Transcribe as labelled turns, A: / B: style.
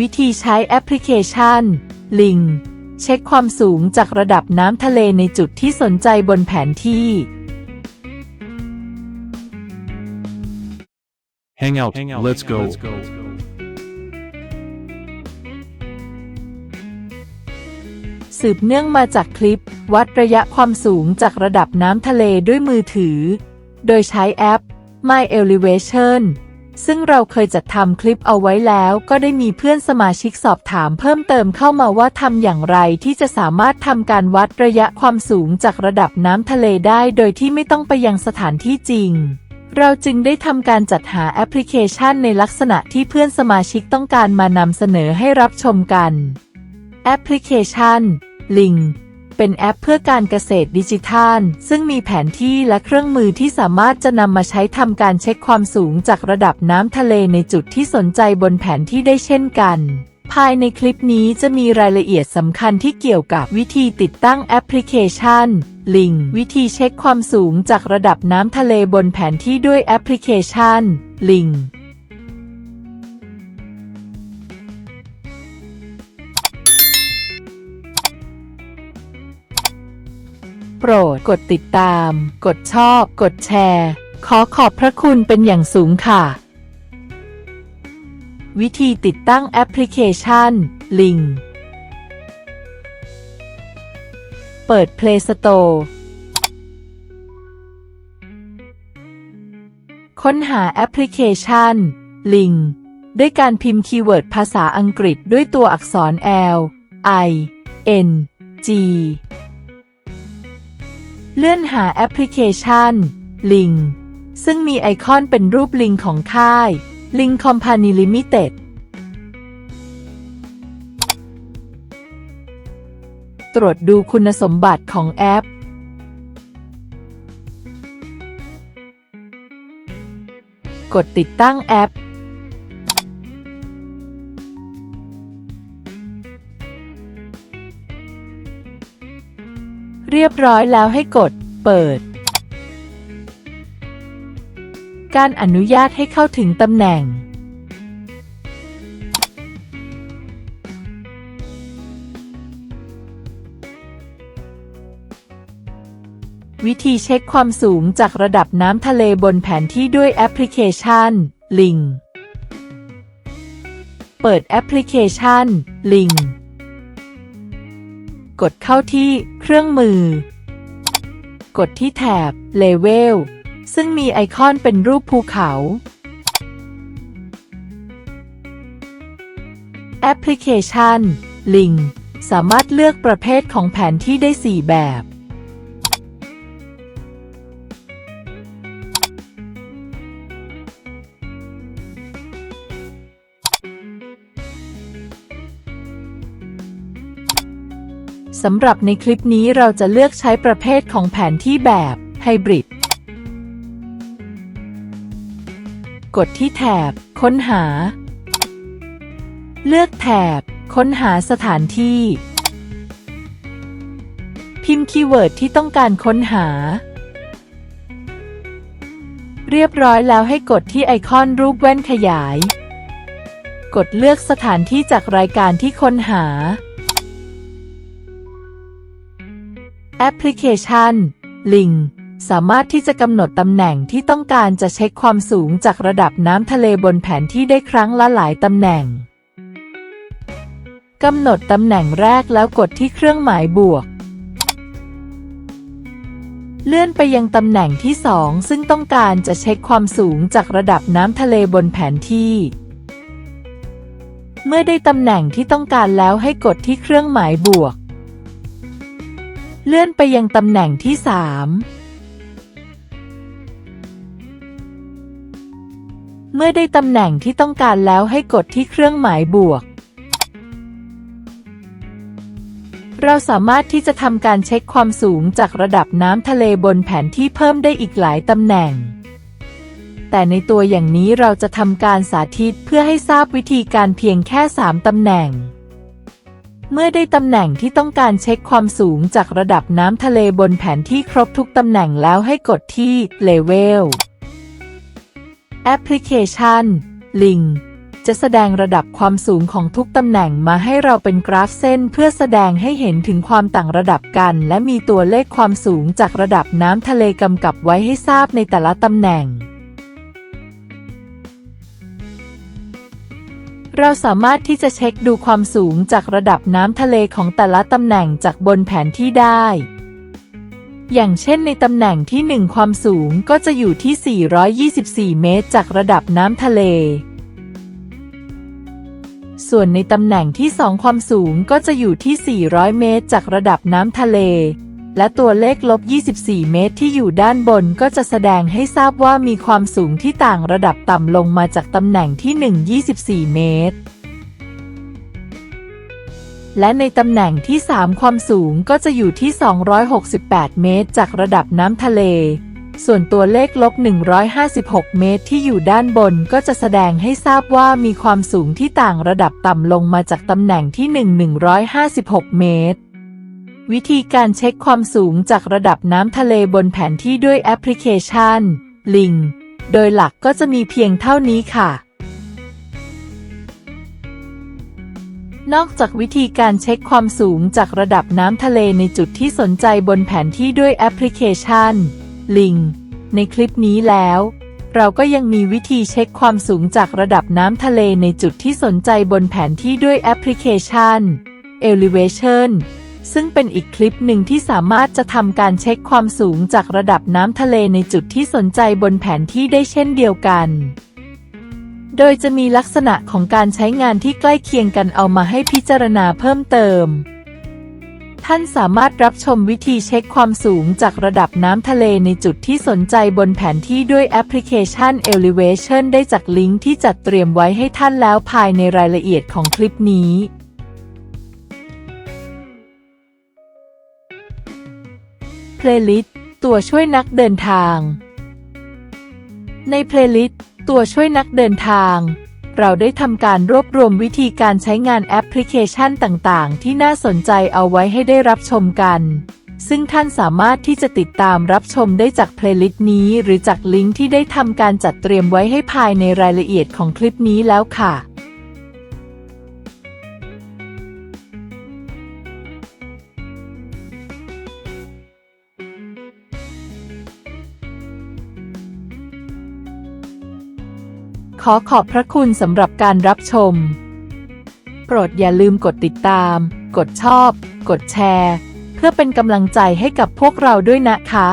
A: วิธีใช้แอปพลิเคชัน ลิง เช็คความสูงจากระดับน้ำทะเลในจุดที่สนใจบนแผนที่
B: Hang out. Let's go.
A: สืบเนื่องมาจากคลิป วัดระยะความสูงจากระดับน้ำทะเลด้วยมือถือ โดยใช้แอป My Elevation ซึ่งเราเคยจัดทำคลิปเอาไว้แล้ว ก็ได้มีเพื่อนสมาชิกสอบถามเพิ่มเติมเข้ามาว่าทำอย่างไรที่จะสามารถทำการวัดระยะความสูงจากระดับน้ำทะเลได้ โดยที่ไม่ต้องไปยังสถานที่จริง เราจึงได้ทำการจัดหาแอปพลิเคชันในลักษณะที่เพื่อนสมาชิกต้องการมานำเสนอให้รับชมกัน แอปพลิเคชัน ลิง เป็นแอปเพื่อการเกษตรดิจิทัล ซึ่งมีแผนที่และเครื่องมือที่สามารถจะนำมาใช้ทำการเช็คความสูงจากระดับน้ำทะเลในจุดที่สนใจบนแผนที่ได้เช่นกันภายในคลิปนี้จะมีรายละเอียดสำคัญที่เกี่ยวกับวิธีติดตั้งแอปพลิเคชัน ลิงวิธีเช็คความสูงจากระดับน้ำทะเลบนแผนที่ด้วยแอปพลิเคชัน ลิง ปรดกดติดตาม กดชอบ กดแชร์ ขอขอบพระคุณเป็นอย่างสูงค่ะ วิธีติดตั้งแอปพลิเคชัน ลิง เปิด Play Store ค้นหาแอปพลิเคชัน ลิง ด้วยการพิมพ์คีย์เวิร์ดภาษาอังกฤษด้วยตัวอักษร L I N G เลื่อนหาแอปพลิเคชัน ลิง ซึ่งมีไอคอนเป็นรูปลิงของค่าย ลิงคอมพานีลิมิเต็ดตรวจดูคุณสมบัติของแอป กดติดตั้งแอป เรียบร้อยแล้วให้กด เปิด การอนุญาตให้เข้าถึงตำแหน่ง วิธีเช็คความสูงจากระดับน้ำทะเลบนแผนที่ด้วยแอปพลิเคชัน ลิง เปิดแอปพลิเคชัน ลิง กดเข้าที่เครื่องมือ กดที่แถบ Level ซึ่งมีไอคอนเป็นรูปภูเขา แอปพลิเคชัน ลิง สามารถเลือกประเภทของแผนที่ได้ 4 แบบ สำหรับในคลิปนี้เราจะเลือกใช้ประเภทของแผนที่แบบไฮบริด กดที่แถบ ค้นหา เลือกแถบ ค้นหาสถานที่ พิมพ์คีย์เวิร์ดที่ต้องการค้นหา เรียบร้อยแล้วให้กดที่ไอคอนรูปแว่นขยาย กดเลือกสถานที่จากรายการที่ค้นหา แอปพลิเคชัน ลิง สามารถที่จะกำหนดตำแหน่งที่ต้องการจะเช็คความสูงจากระดับน้ำทะเลบนแผนที่ได้ครั้งละหลายตำแหน่งกำหนดตำแหน่งแรกแล้วกดที่เครื่องหมายบวก เลื่อนไปยังตำแหน่งที่สองซึ่งต้องการจะเช็คความสูงจากระดับน้ำทะเลบนแผนที่ เมื่อได้ตำแหน่งที่ต้องการแล้วให้กดที่เครื่องหมายบวก เลื่อนไปยังตำแหน่งที่3เมื่อได้ตำแหน่งที่ต้องการแล้วให้กดที่เครื่องหมายบวก เราสามารถที่จะทำการเช็คความสูงจากระดับน้ำทะเลบนแผนที่เพิ่มได้อีกหลายตำแหน่ง แต่ในตัวอย่างนี้เราจะทำการสาธิตเพื่อให้ทราบวิธีการเพียงแค่ 3 ตำแหน่ง เมื่อได้ตำแหน่งที่ต้องการเช็คความสูงจากระดับน้ำทะเลบนแผนที่ครบทุกตำแหน่งแล้วให้กดที่ Level แอปพลิเคชัน ลิงจะแสดงระดับความสูงของทุกตำแหน่งมาให้เราเป็นกราฟเส้น เพื่อแสดงให้เห็นถึงความต่างระดับกัน และมีตัวเลขความสูงจากระดับน้ำทะเลกำกับไว้ให้ทราบในแต่ละตำแหน่ง เราสามารถที่จะเช็คดูความสูงจากระดับน้ำทะเลของแต่ละตำแหน่งจากบนแผนที่ได้ อย่างเช่นในตำแหน่งที่ 1 ความสูงก็จะอยู่ที่ 424 เมตร จากระดับน้ำทะเล ส่วนในตำแหน่งที่ 2 ความสูงก็จะอยู่ที่ 400 เมตร จากระดับน้ำทะเล และตัวเลขลบ 24 เมตรที่อยู่ด้านบนก็จะแสดงให้ทราบว่ามีความสูงที่ต่างระดับต่ำลงมาจากตำแหน่งที่ 1 24 เมตร และในตำแหน่งที่ 3 ความสูงก็จะอยู่ที่ 268 เมตร จากระดับน้ำทะเล ส่วนตัวเลขลบ 156 เมตรที่อยู่ด้านบนก็จะแสดงให้ทราบว่ามีความสูงที่ต่างระดับต่ำลงมาจากตำแหน่งที่ 1 156 เมตร วิธีการเช็คความสูงจากระดับน้ำทะเลบนแผนที่ด้วยแอปพลิเคชัน ลิง โดยหลักก็จะมีเพียงเท่านี้ค่ะ นอกจากวิธีการเช็คความสูงจากระดับน้ำทะเลในจุดที่สนใจบนแผนที่ด้วยแอปพลิเคชัน ลิง ในคลิปนี้แล้ว เราก็ยังมีวิธีเช็คความสูงจากระดับน้ำทะเลในจุดที่สนใจบนแผนที่ด้วยแอปพลิเคชัน Elevation ซึ่งเป็นอีกคลิปหนึ่งที่สามารถจะทำการเช็คความสูงจากระดับน้ำทะเลในจุดที่สนใจบนแผนที่ได้เช่นเดียวกัน โดยจะมีลักษณะของการใช้งานที่ใกล้เคียงกันเอามาให้พิจารณาเพิ่มเติม ท่านสามารถรับชมวิธีเช็คความสูงจากระดับน้ำทะเลในจุดที่สนใจบนแผนที่ด้วยแอปพลิเคชัน Elevation ได้จากลิงก์ที่จัดเตรียมไว้ให้ท่านแล้วภายในรายละเอียดของคลิปนี้ ลย์ลิสต์ตัวช่วยนักเดินทาง ในเพลย์ลิสต์ตัวช่วยนักเดินทาง เราได้ทำการรวบรวมวิธีการใช้งานแอปพลิเคชันต่างๆ ที่น่าสนใจเอาไว้ให้ได้รับชมกัน ซึ่งท่านสามารถที่จะติดตามรับชมได้จากเพลย์ลิสต์นี้ หรือจากลิงก์ที่ได้ทำการจัดเตรียมไว้ให้ภายในรายละเอียดของคลิปนี้แล้วค่ะ ขอขอบพระคุณสำหรับการรับชม โปรดอย่าลืมกดติดตาม กดชอบ กดแชร์ เพื่อเป็นกำลังใจให้กับพวกเราด้วยนะคะ